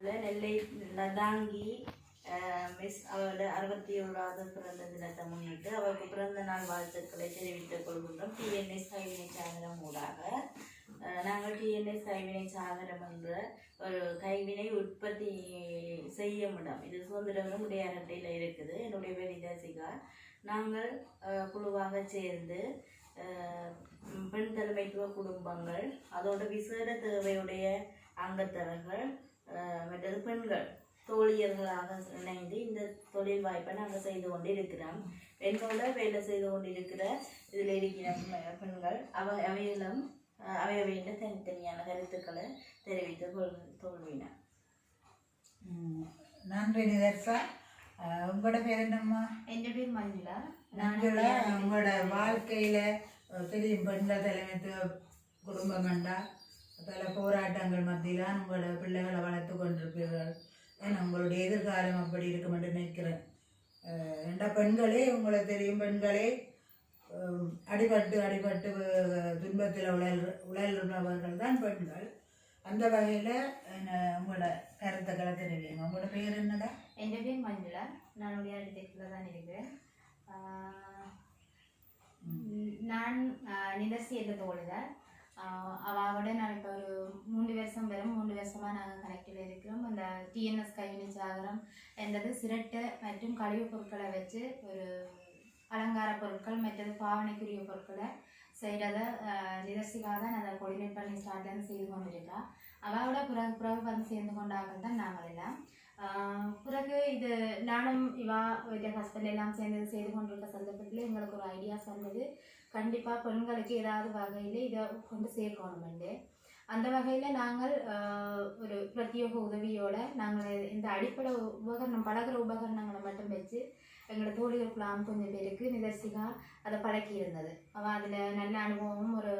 நெல்லை Latangi miss அவரோட அறுபத்தி ஏழாவது பிறந்த தினத்தை முன்னிட்டு அவருக்கு பிறந்த நாள் வாழ்த்துக்களை தெரிவித்துக் கொள்கின்றோம். டிஎன்எஸ் கைவினை சாகரம் ஊடாக. நாங்கள் டிஎன்எஸ் கைவினை சாகரம் என்ற ஒரு கைவினை உற்பத்தி செய்யும் இடம் இது சுதந்திரம் உடையாரட்டையில் இருக்குது. என்னுடைய பேர் நாங்கள் குழுவாக சேர்ந்து பெண் தலைமைத்துவ குடும்பங்கள் அதோட விசேட தேவையுடைய அங்கத்தவர்கள் மற்றது பெண்கள் தோழியர்களாக இணைந்து இந்த தொழில் வாய்ப்பை நாங்கள் செய்து கொண்டு இருக்கிறோம் பெண்ணோட வேலை செய்து கொண்டு இருக்கிற இதில் இருக்கிற பெண்கள் அவ அவையிலும் அவைய வேண்ட தனித்தனியான கருத்துக்களை தெரிவித்து கொள் கொள்வினார் நன்றி நிதர்சா. உங்களோட பேர் என்னம்மா? என் பேர் மஞ்சுளா மஞ்சுளா உங்களோட வாழ்க்கையில் பெரிய பெண்கள் தலைமைத்துவ குடும்பம் கண்டா பல போராட்டங்கள் மத்தியில் உங்களை பிள்ளைகளை வளர்த்து கொண்டிருப்பீர்கள். ஏன்னா உங்களுடைய எதிர்காலம் அப்படி இருக்கும் என்று நினைக்கிறேன். ரெண்டா பெண்களே உங்களை தெரியும் பெண்களே அடிபட்டு அடிபட்டு துன்பத்தில் உழல் உழல்றவர்கள் தான் பெண்கள். அந்த வகையில் உங்களோட கருத்துக்களை தெரிவிங்க உங்களோட பேர் என்னடா என் பேர் மஞ்சுளா. நான் உடையாடித்தில் தான் இருக்கிறேன் நான் நிதர்சி என்ற தோழர். அவளோட நான் இப்போ ஒரு மூன்று வருஷம் வரும். மூன்று வருஷமாக நாங்கள் கனெக்டில் இருக்கிறோம். அந்த டிஎன்எஸ் கைவினை சாகரம் என்றது சிரட்டை மற்றும் கழிவுப் பொருட்களை வச்சு ஒரு அலங்கார பொருட்கள் மற்றது பாவனைக்குரிய பொருட்களை செய்கிறத நிதர்சிக்காக தான் அதை கோஆர்டினேட் பண்ணி ஸ்டார்ட்லேருந்து செய்து கொண்டிருக்கா. அவளோட பிறகு பிறகு வந்து சேர்ந்து கொண்டார்கள் தான் நாங்கள் எல்லாம். பிறகு இது நானும் இவா இந்த ஹஸ்பண்ட் எல்லாம் சேர்ந்து செய்து கொண்டிருக்க சந்தர்ப்பத்தில் எங்களுக்கு ஒரு ஐடியாஸ் வந்தது. கண்டிப்பாக பெண்களுக்கு ஏதாவது வகையில் இதை கொண்டு சேர்க்கணுமெண்டு. அந்த வகையில் நாங்கள் ஒரு பிரத்யேக உதவியோடு நாங்கள் இந்த அடிப்படை உபகரணம் பழகிற உபகரணங்களை மட்டும் வச்சு எங்களோட தோழிகளுக்குலாம் கொஞ்சம் பேருக்கு நிதர்சிகா அதை பழக்கி இருந்தது அவள் அதில் நல்ல அனுபவமும் ஒரு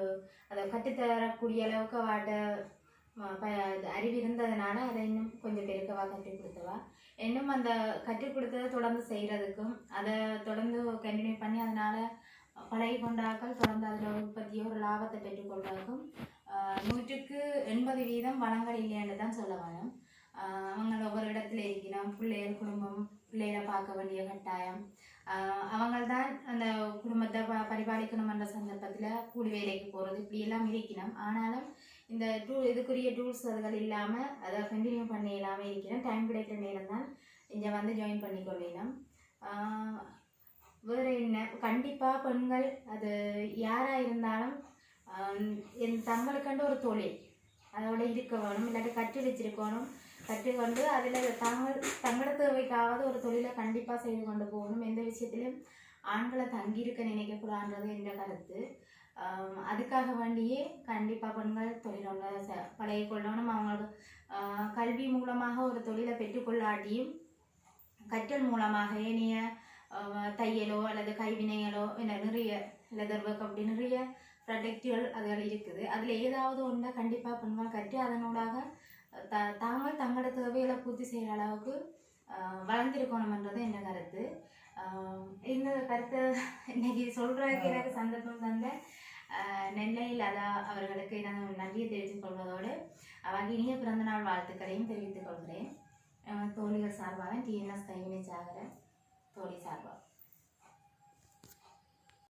அதை கற்றுத்தரக்கூடிய அளவுக்கு அவட்ட அறிவு இருந்ததுனால அதை இன்னும் கொஞ்சம் பெருக்கவா கற்றுக் கொடுத்தவா. இன்னும் அந்த கற்றுக் கொடுத்ததை தொடர்ந்து செய்கிறதுக்கும் அதை தொடர்ந்து கண்டினியூ பண்ணி அதனால் பழகி கொண்டாக்கள் தொடர்ந்து அதில் உற்பத்தியோ ஒரு லாபத்தை பெற்றுக்கொண்டாக்கும் நூற்றுக்கு எண்பது வீதம் வளங்கள் இல்லைன்னு தான் சொல்ல வேணும் அவங்க ஒவ்வொரு இடத்துல இருக்கணும் பிள்ளைகள் குடும்பம் பிள்ளைகளை பார்க்க வேண்டிய கட்டாயம் அவங்கள் தான் அந்த குடும்பத்தை ப பரிபாலிக்கணும் என்ற சந்தர்ப்பத்தில் கூலி வேலைக்கு போகிறது இப்படி எல்லாம் இருக்கணும் ஆனாலும் இந்த டூ இதுக்குரிய டூல்ஸ் அதுகள் இல்லாமல் அதை கண்டினியூ பண்ணி இல்லாமல் இருக்கணும் டைம் கிடைக்கிற நேரம் தான் இங்கே வந்து ஜாயின் பண்ணி கொள்ளலாம் வேறு என்ன கண்டிப்பாக பெண்கள் அது யாராக இருந்தாலும் என் தங்களுக்கண்டு ஒரு தொழில் அதோட இருக்க வேணும் இல்லாட்டி கற்று வச்சிருக்கணும் கற்றுக்கொண்டு அதில் தாங்கள் தங்களோட தேவைக்காவது ஒரு தொழிலை கண்டிப்பாக செய்து கொண்டு போகணும். எந்த விஷயத்திலும் ஆண்களை தங்கியிருக்க நினைக்கக்கூடாதுன்றது என்ற கருத்து. அதுக்காக வேண்டியே கண்டிப்பாக பெண்கள் தொழிலோட பழைய கொள்ளணும். அவங்களுக்கு கல்வி மூலமாக ஒரு தொழிலை பெற்றுக்கொள்ளாட்டியும் கற்றல் மூலமாக ஏனைய தையலோ அல்லது கைவினைகளோ என்ன நிறைய லெதர் ஒர்க் அப்படி நிறைய ப்ரொடக்டுகள் அதில் இருக்குது. அதில் ஏதாவது ஒன்றை கண்டிப்பாக பெண்கள் கற்று அதனூடாக த தாங்கள் தங்களோட தேவைகளை பூர்த்தி செய்கிற அளவுக்கு வளர்ந்திருக்கணும்ன்றது என்ன கருத்து. இந்த கருத்தை இன்னைக்கு சொல்கிறதுக்கு எனக்கு சந்தர்ப்பம் தந்த நெல்லையில் அதா அவர்களுக்கு நான் நன்றியை தெரிவித்துக் கொள்வதோடு அவங்க இனிய பிறந்தநாள் வாழ்த்துக்களையும் தெரிவித்துக் கொள்கிறேன். தோழிகள் சார்பாக டிஎன்எஸ் கைவினை சாகர தோழி சார்பாக.